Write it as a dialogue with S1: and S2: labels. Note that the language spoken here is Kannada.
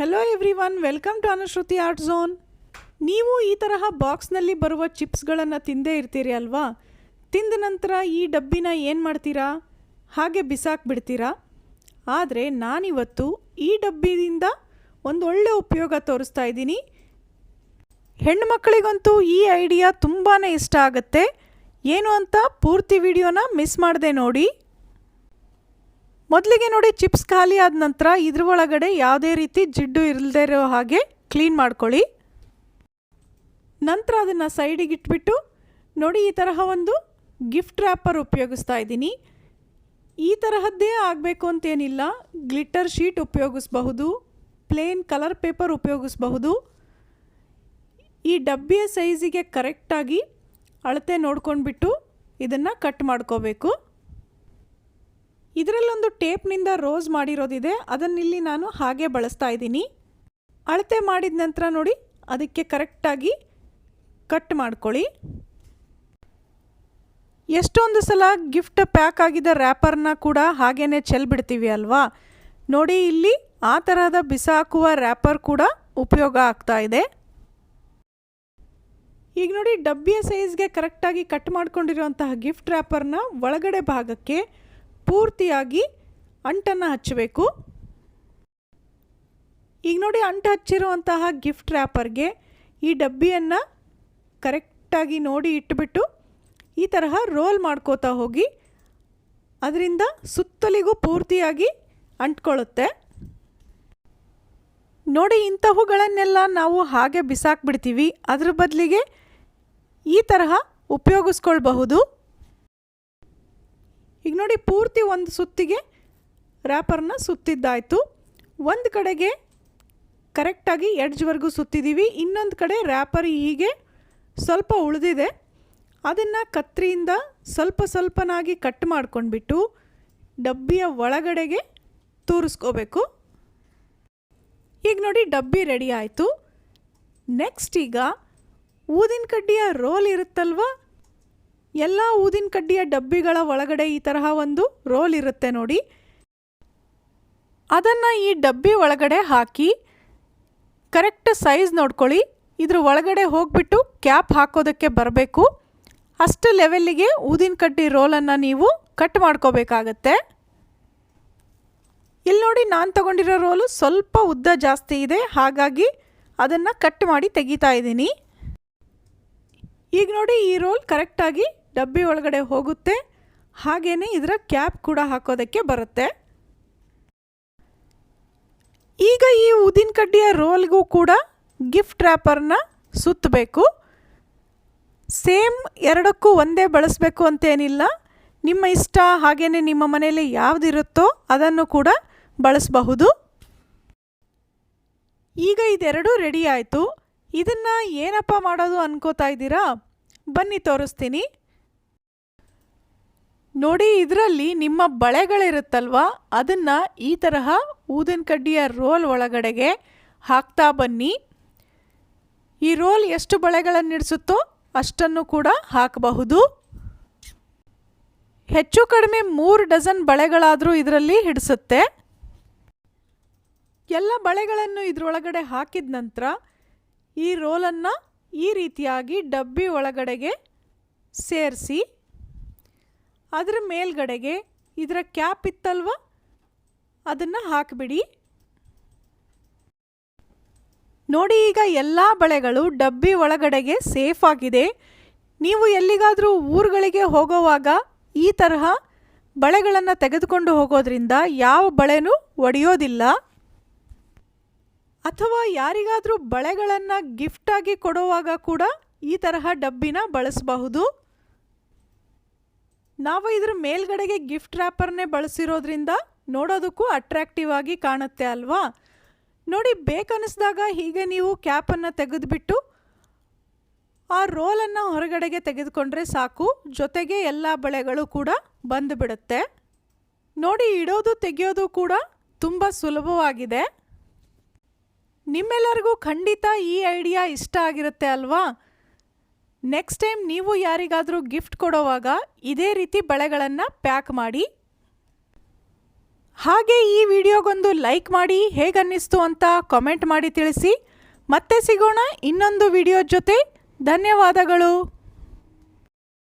S1: Hello everyone welcome to Anushruti art zone ನೀವು ಈ ತರಹ ಬಾಕ್ಸ್ನಲ್ಲಿ ಬರುವ ಚಿಪ್ಸ್ಗಳನ್ನು ತಿಂದೇ ಇರ್ತೀರಿ ಅಲ್ವಾ? ತಿಂದ ನಂತರ ಈ ಡಬ್ಬಿನ ಏನು ಮಾಡ್ತೀರಾ? ಹಾಗೆ ಬಿಸಾಕ್ಬಿಡ್ತೀರಾ ಆದರೆ ನಾನಿವತ್ತು ಈ ಡಬ್ಬಿಯಿಂದ ಒಂದು ಒಳ್ಳೆ ಉಪಯೋಗ ತೋರಿಸ್ತಾ ಇದ್ದೀನಿ. ಹೆಣ್ಣು ಮಕ್ಕಳಿಗಂತೂ ಈ ಐಡಿಯಾ ತುಂಬಾ ಇಷ್ಟ ಆಗುತ್ತೆ. ಏನು ಅಂತ ಪೂರ್ತಿ ವಿಡಿಯೋನ ಮಿಸ್ ಮಾಡದೆ ನೋಡಿ. ಮೊದಲಿಗೆ ನೋಡಿ ಚಿಪ್ಸ್ ಖಾಲಿ ಆದ ನಂತರ ಇದ್ರ ಒಳಗಡೆ ಯಾವುದೇ ರೀತಿ ಜಿಡ್ಡು ಇಲ್ಲದೆ ಇರೋ ಹಾಗೆ ಕ್ಲೀನ್ ಮಾಡ್ಕೊಳ್ಳಿ. ನಂತರ ಅದನ್ನು ಸೈಡಿಗೆ ಇಟ್ಬಿಟ್ಟು ನೋಡಿ ಈ ತರಹ ಒಂದು ಗಿಫ್ಟ್ ರ್ಯಾಪರ್ ಉಪಯೋಗಿಸ್ತಾ ಇದ್ದೀನಿ. ಈ ತರಹದ್ದೇ ಆಗಬೇಕು ಅಂತೇನಿಲ್ಲ. ಗ್ಲಿಟರ್ ಶೀಟ್ ಉಪಯೋಗಿಸ್ಬಹುದು ಪ್ಲೇನ್ ಕಲರ್ ಪೇಪರ್ ಉಪಯೋಗಿಸ್ಬಹುದು. ಈ ಡಬ್ಬಿಯ ಸೈಜಿಗೆ ಕರೆಕ್ಟಾಗಿ ಅಳತೆ ನೋಡ್ಕೊಂಡ್ಬಿಟ್ಟು ಇದನ್ನು ಕಟ್ ಮಾಡ್ಕೋಬೇಕು. ಇದರಲ್ಲೊಂದು ಟೇಪ್ನಿಂದ ರೋಸ್ ಮಾಡಿರೋದಿದೆ, ಅದನ್ನಿಲ್ಲಿ ನಾನು ಹಾಗೆ ಬಳಸ್ತಾ ಇದ್ದೀನಿ. ಅಳತೆ ಮಾಡಿದ ನಂತರ ನೋಡಿ, ಅದಕ್ಕೆ ಕರೆಕ್ಟಾಗಿ ಕಟ್ ಮಾಡ್ಕೊಳ್ಳಿ. ಎಷ್ಟೊಂದು ಸಲ ಗಿಫ್ಟ್ ಪ್ಯಾಕ್ ಆಗಿದ್ದ ರ್ಯಾಪರ್ನ ಕೂಡ ಹಾಗೇ ಚೆಲ್ಬಿಡ್ತೀವಿ ಅಲ್ವಾ? ನೋಡಿ, ಇಲ್ಲಿ ಆ ಥರದ ಬಿಸಾಕುವ ರ್ಯಾಪರ್ ಕೂಡ ಉಪಯೋಗ ಆಗ್ತಾ ಇದೆ. ಈಗ ನೋಡಿ, ಡಬ್ಬಿಯ ಸೈಜ್ಗೆ ಕರೆಕ್ಟಾಗಿ ಕಟ್ ಮಾಡ್ಕೊಂಡಿರುವಂತಹ ಗಿಫ್ಟ್ ರ್ಯಾಪರ್ನ ಒಳಗಡೆ ಭಾಗಕ್ಕೆ ಪೂರ್ತಿಯಾಗಿ ಅಂಟನ್ನು ಹಚ್ಚಬೇಕು. ಈಗ ನೋಡಿ ಅಂಟು ಹಚ್ಚಿರುವಂತಹ ಗಿಫ್ಟ್ ರ್ಯಾಪರ್ಗೆ ಈ ಡಬ್ಬಿಯನ್ನು ಕರೆಕ್ಟಾಗಿ ನೋಡಿ ಇಟ್ಟುಬಿಟ್ಟು ಈ ತರಹ ರೋಲ್ ಮಾಡ್ಕೋತಾ ಹೋಗಿ ಅದರಿಂದ ಸುತ್ತಲಿಗೂ ಪೂರ್ತಿಯಾಗಿ ಅಂಟ್ಕೊಳ್ಳುತ್ತೆ. ನೋಡಿ ಇಂಥವುಗಳನ್ನೆಲ್ಲ ನಾವು ಹಾಗೆ ಬಿಸಾಕ್ಬಿಡ್ತೀವಿ. ಅದ್ರ ಬದಲಿಗೆ ಈ ತರಹ ಉಪಯೋಗಿಸ್ಕೊಳ್ಬಹುದು. ಈಗ ನೋಡಿ ಪೂರ್ತಿ ಒಂದು ಸುತ್ತಿಗೆ ರ್ಯಾಪರ್ನ ಸುತ್ತಿದ್ದಾಯಿತು. ಒಂದು ಕಡೆಗೆ ಕರೆಕ್ಟಾಗಿ ಎಡ್ಜ್ವರೆಗೂ ಸುತ್ತಿದ್ದೀವಿ ಇನ್ನೊಂದು ಕಡೆ ರ್ಯಾಪರ್ ಹೀಗೆ ಸ್ವಲ್ಪ ಉಳಿದಿದೆ. ಅದನ್ನು ಕತ್ರಿಯಿಂದ ಸ್ವಲ್ಪ ಸ್ವಲ್ಪನಾಗಿ ಕಟ್ ಮಾಡ್ಕೊಂಡ್ಬಿಟ್ಟು ಡಬ್ಬಿಯ ಒಳಗಡೆಗೆ ತೂರಿಸ್ಕೋಬೇಕು. ಈಗ ನೋಡಿ ಡಬ್ಬಿ ರೆಡಿ ಆಯಿತು. ನೆಕ್ಸ್ಟ್ ಈಗ ಊದಿನ ಕಡ್ಡಿಯ ರೋಲ್ ಇರುತ್ತಲ್ವ? ಎಲ್ಲ ಊದಿನ ಕಡ್ಡಿಯ ಡಬ್ಬಿಗಳ ಒಳಗಡೆ ಈ ತರಹ ಒಂದು ರೋಲ್ ಇರುತ್ತೆ ನೋಡಿ. ಅದನ್ನು ಈ ಡಬ್ಬಿ ಒಳಗಡೆ ಹಾಕಿ, ಕರೆಕ್ಟ್ ಸೈಜ್ ನೋಡ್ಕೊಳ್ಳಿ. ಇದ್ರ ಒಳಗಡೆ ಹೋಗ್ಬಿಟ್ಟು ಕ್ಯಾಪ್ ಹಾಕೋದಕ್ಕೆ ಬರಬೇಕು. ಅಷ್ಟು ಲೆವೆಲ್ಲಿಗೆ ಊದಿನ ಕಡ್ಡಿ ರೋಲನ್ನು ನೀವು ಕಟ್ ಮಾಡ್ಕೋಬೇಕಾಗತ್ತೆ. ಇಲ್ಲಿ ನೋಡಿ ನಾನು ತಗೊಂಡಿರೋ ರೋಲು ಸ್ವಲ್ಪ ಉದ್ದ ಜಾಸ್ತಿ ಇದೆ, ಹಾಗಾಗಿ ಅದನ್ನು ಕಟ್ ಮಾಡಿ ತೆಗಿತಾ ಇದ್ದೀನಿ. ಈಗ ನೋಡಿ ಈ ರೋಲ್ ಕರೆಕ್ಟಾಗಿ ಡಬ್ಬಿ ಒಳಗಡೆ ಹೋಗುತ್ತೆ. ಹಾಗೇ ಇದರ ಕ್ಯಾಪ್ ಕೂಡ ಹಾಕೋದಕ್ಕೆ ಬರುತ್ತೆ. ಈಗ ಈ ಉದಿನ ಕಡ್ಡಿಯ ರೋಲ್ಗೂ ಕೂಡ ಗಿಫ್ಟ್ ರ್ಯಾಪರ್ನ ಸುತ್ತಬೇಕು. ಸೇಮ್ ಎರಡಕ್ಕೂ ಒಂದೇ ಬಳಸಬೇಕು ಅಂತೇನಿಲ್ಲ. ನಿಮ್ಮ ಇಷ್ಟ ಹಾಗೇ ನಿಮ್ಮ ಮನೆಯಲ್ಲಿ ಯಾವುದಿರುತ್ತೋ ಅದನ್ನು ಕೂಡ ಬಳಸಬಹುದು. ಈಗ ಇದೆರಡೂ ರೆಡಿ ಆಯಿತು. ಇದನ್ನು ಏನಪ್ಪ ಮಾಡೋದು ಅನ್ಕೋತಾ ಇದ್ದೀರಾ? ಬನ್ನಿ ತೋರಿಸ್ತೀನಿ. ನೋಡಿ, ಇದರಲ್ಲಿ ನಿಮ್ಮ ಬಳೆಗಳಿರುತ್ತಲ್ವಾ? ಅದನ್ನು ಈ ತರಹ ಊದಿನ ಕಡ್ಡಿಯ ರೋಲ್ ಒಳಗಡೆಗೆ ಹಾಕ್ತಾ ಬನ್ನಿ. ಈ ರೋಲ್ ಎಷ್ಟು ಬಳೆಗಳನ್ನು ಬಳೆಗಳನ್ನಿಡಿಸುತ್ತೋ ಅಷ್ಟನ್ನು ಕೂಡ ಹಾಕಬಹುದು. ಹೆಚ್ಚು ಕಡಿಮೆ ಮೂರು ಡಜನ್ ಬಳೆಗಳಾದರೂ ಇದರಲ್ಲಿ ಹಿಡಿಸುತ್ತೆ. ಎಲ್ಲ ಬಳೆಗಳನ್ನು ಇದರೊಳಗಡೆ ಹಾಕಿದ ನಂತರ ಈ ರೋಲನ್ನು ಈ ರೀತಿಯಾಗಿ ಡಬ್ಬಿ ಒಳಗಡೆಗೆ ಸೇರಿಸಿ ಅದರ ಮೇಲ್ಗಡೆಗೆ ಇದರ ಕ್ಯಾಪ್ ಇತ್ತಲ್ವ? ಅದನ್ನು ಹಾಕಿಬಿಡಿ. ನೋಡಿ ಈಗ ಎಲ್ಲ ಬಳೆಗಳು ಡಬ್ಬಿ ಒಳಗಡೆಗೆ ಸೇಫ್ ಆಗಿದೆ. ನೀವು ಎಲ್ಲಿಗಾದರೂ ಊರುಗಳಿಗೆ ಹೋಗೋವಾಗ ಈ ತರಹ ಬಳೆಗಳನ್ನು ತೆಗೆದುಕೊಂಡು ಹೋಗೋದ್ರಿಂದ ಯಾವ ಬಳೆನೂ ಒಡೆಯೋದಿಲ್ಲ. ಅಥವಾ ಯಾರಿಗಾದರೂ ಬಳೆಗಳನ್ನು ಗಿಫ್ಟಾಗಿ ಕೊಡುವಾಗ ಕೂಡ ಈ ತರಹ ಡಬ್ಬಿನ ಬಳಸಬಹುದು. ನಾವು ಇದ್ರ ಮೇಲ್ಗಡೆಗೆ ಗಿಫ್ಟ್ ರ್ಯಾಪರ್ನೇ ಬಳಸಿರೋದ್ರಿಂದ ನೋಡೋದಕ್ಕೂ ಅಟ್ರಾಕ್ಟಿವ್ ಆಗಿ ಕಾಣುತ್ತೆ ಅಲ್ವಾ? ನೋಡಿ ಬೇಕನ್ನಿಸ್ದಾಗ ಹೀಗೆ ನೀವು ಕ್ಯಾಪನ್ನು ತೆಗೆದುಬಿಟ್ಟು ಆ ರೋಲನ್ನು ಹೊರಗಡೆಗೆ ತೆಗೆದುಕೊಂಡ್ರೆ ಸಾಕು, ಜೊತೆಗೆ ಎಲ್ಲ ಬಳೆಗಳು ಕೂಡ ಬಂದುಬಿಡುತ್ತೆ. ನೋಡಿ, ಇಡೋದು ತೆಗೆಯೋದು ಕೂಡ ತುಂಬ ಸುಲಭವಾಗಿದೆ. ನಿಮ್ಮೆಲ್ಲರಿಗೂ ಖಂಡಿತ ಈ ಐಡಿಯಾ ಇಷ್ಟ ಆಗಿರುತ್ತೆ ಅಲ್ವಾ? ನೆಕ್ಸ್ಟ್ ಟೈಮ್ ನೀವು ಯಾರಿಗಾದರೂ ಗಿಫ್ಟ್ ಕೊಡೋವಾಗ ಇದೇ ರೀತಿ ಬಳೆಗಳನ್ನು ಪ್ಯಾಕ್ ಮಾಡಿ. ಹಾಗೆ ಈ ವಿಡಿಯೋಗೊಂದು ಲೈಕ್ ಮಾಡಿ ಹೇಗನ್ನಿಸ್ತು ಅಂತ ಕಾಮೆಂಟ್ ಮಾಡಿ ತಿಳಿಸಿ. ಮತ್ತೆ ಸಿಗೋಣ ಇನ್ನೊಂದು ವಿಡಿಯೋ ಜೊತೆ. ಧನ್ಯವಾದಗಳು.